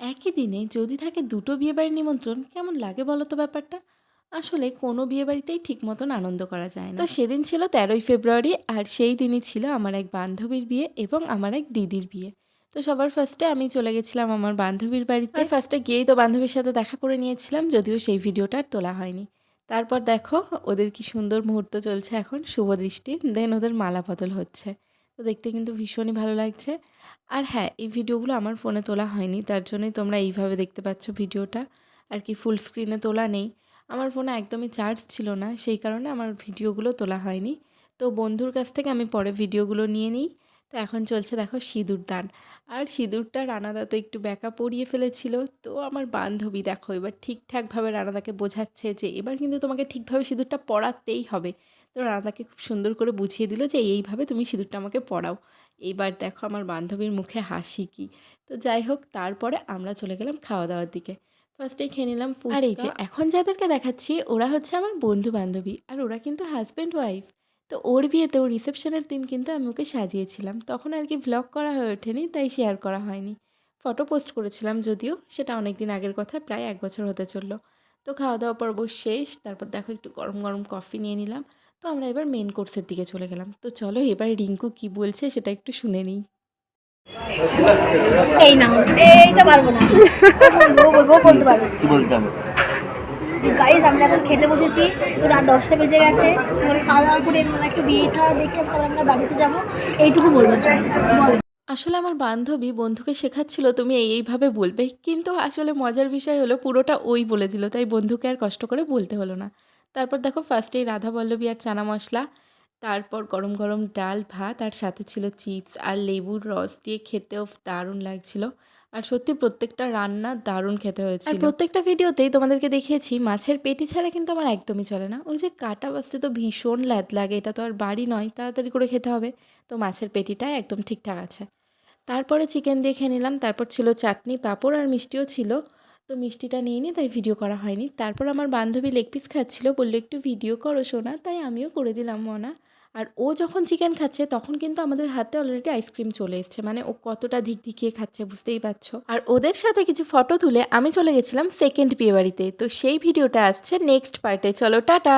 একই দিনে যদি থাকে দুটো বিয়েবাড়ির নিমন্ত্রণ কেমন লাগে বলো তো ব্যাপারটা? আসলে কোনো বিয়েবাড়িতেই ঠিক মতন আনন্দ করা যায় না। তো সেদিন ছিল তেরোই ফেব্রুয়ারি আর সেই দিনই ছিল আমার এক বান্ধবীর বিয়ে এবং আমার এক দিদির বিয়ে। তো সবার ফার্স্টে আমি চলে গেছিলাম আমার বান্ধবীর বাড়িতে। আর ফার্স্টে গিয়েই তো বান্ধবীর সাথে দেখা করে নিয়েছিলাম যদিও সেই ভিডিওটা আর তোলা হয়নি। তারপর দেখো ওদের কি সুন্দর মুহূর্ত চলছে এখন শুভ দৃষ্টি দেন ওদের মালা বদল হচ্ছে। তো দেখতে কিন্তু ভীষণই ভালো লাগছে। আর হ্যাঁ এই ভিডিওগুলো আমার ফোনে তোলা হয়নি, তার জন্যই তোমরা এইভাবে দেখতে পাচ্ছ ভিডিওটা। আর কি ফুল স্ক্রিনে তোলা নেই। আমার ফোনে একদমই চার্জ ছিল না, সেই কারণে আমার ভিডিওগুলো তোলা হয়নি। তো বন্ধুর কাছ থেকে আমি পরে ভিডিওগুলো নিয়ে নিই। তো এখন চলছে দেখো সিঁদুর দান। আর সিঁদুরটা রানাদা তো একটু ব্যাকা পরিয়ে ফেলেছিল। তো আমার বান্ধবী দেখো এবার ঠিকঠাকভাবে রানাদাকে বোঝাচ্ছে যে এবার কিন্তু তোমাকে ঠিকভাবে সিঁদুরটা পড়াতেই হবে। তো রানাদাকে খুব সুন্দর করে বুঝিয়ে দিল যে এইভাবে তুমি সিঁদুরটা আমাকে পড়াও এইবার দেখো আমার বান্ধবীর মুখে হাসি কি। তো যাই হোক তারপরে আমরা চলে গেলাম খাওয়া দাওয়ার দিকে ফার্স্টে খেয়ে নিলাম আর এই যে এখন যাদেরকে দেখাচ্ছি ওরা হচ্ছে আমার বন্ধু বান্ধবী আর ওরা কিন্তু হাজব্যান্ড ওয়াইফ তো ওর বিয়েতেও রিসেপশনের দিন কিন্তু আমি ওকে সাজিয়েছিলাম। তখন আর কি ভ্লগ করা হয়ে ওঠেনি তাই শেয়ার করা হয়নি। ফটো পোস্ট করেছিলাম যদিও সেটা অনেক দিন আগের কথা প্রায় এক বছর হতে চলল। তো খাওয়া দাওয়া পর্ব শেষ তারপর দেখো একটু গরম গরম কফি নিয়ে নিলাম। তো আমরা এবার মেন কোর্সের দিকে চলে গেলাম। তো চলো এবার রিঙ্কু কি বলছে সেটা একটু শুনে নিই। এই না এইটা পারব না। বলতে পারব কি বলতে হবে গাইজ আমরা এখন খেতে বসেছি। তো রাত দশটা বেজে গেছে। তোমার খাওয়া দাওয়া করে মানে একটু বিয়ে খাওয়া দেখে তারপর আমরা বাড়িতে যাব। এইটুকু বলব। বলো। আসলে আমার বান্ধবী বন্ধুকে শেখাচ্ছিল, তুমি এই এইভাবে বলবে। কিন্তু আসলে মজার বিষয় হলো, পুরোটা ওই বলে দিল। তাই বন্ধুকে আর কষ্ট করে বলতে হলো না। তারপর দেখো ফার্স্টেই রাধা বল্লবী আর চানা মশলা। তারপর গরম গরম ডাল ভাত আর সাথে ছিল চিপস আর লেবুর রস দিয়ে খেতেও দারুণ লাগছিল। আর সত্যি প্রত্যেকটা রান্না দারুণ খেতে হয়েছে আর প্রত্যেকটা ভিডিওতেই তোমাদেরকে দেখিয়েছি মাছের পেটি ছাড়া কিন্তু আমার একদমই চলে না। ওই যে কাটা বাঁচতে তো ভীষণ ল্যাদ লাগে এটা তো আর বাড়ি নয় তাড়াতাড়ি করে খেতে হবে। তো মাছের পেটিটা একদম ঠিকঠাক আছে। তারপরে চিকেন দিয়ে খেয়ে নিলাম তারপর ছিল চাটনি পাঁপড় আর মিষ্টিও ছিল। তো মিষ্টিটা নিয়ে নিই তাই ভিডিও করা হয়নি। তারপর আমার বান্ধবী লেগ পিস খাচ্ছিল বলল একটু ভিডিও করো শোনা তাই আমিও করে দিলাম মনা। আর ও যখন চিকেন খাচ্ছে, তখন কিন্তু আমাদের হাতে অলরেডি আইসক্রিম চলে এসছে। মানে ও কতটা ধিক ধিকিয়ে খাচ্ছে, বুঝতেই পারছ? আর ওদের সাথে কিছু ফটো তুলে আমি চলে গেছিলাম সেকেন্ড বিয়ে বাড়িতে তো সেই ভিডিওটা আসছে নেক্সট পার্টে চলো, টাটা!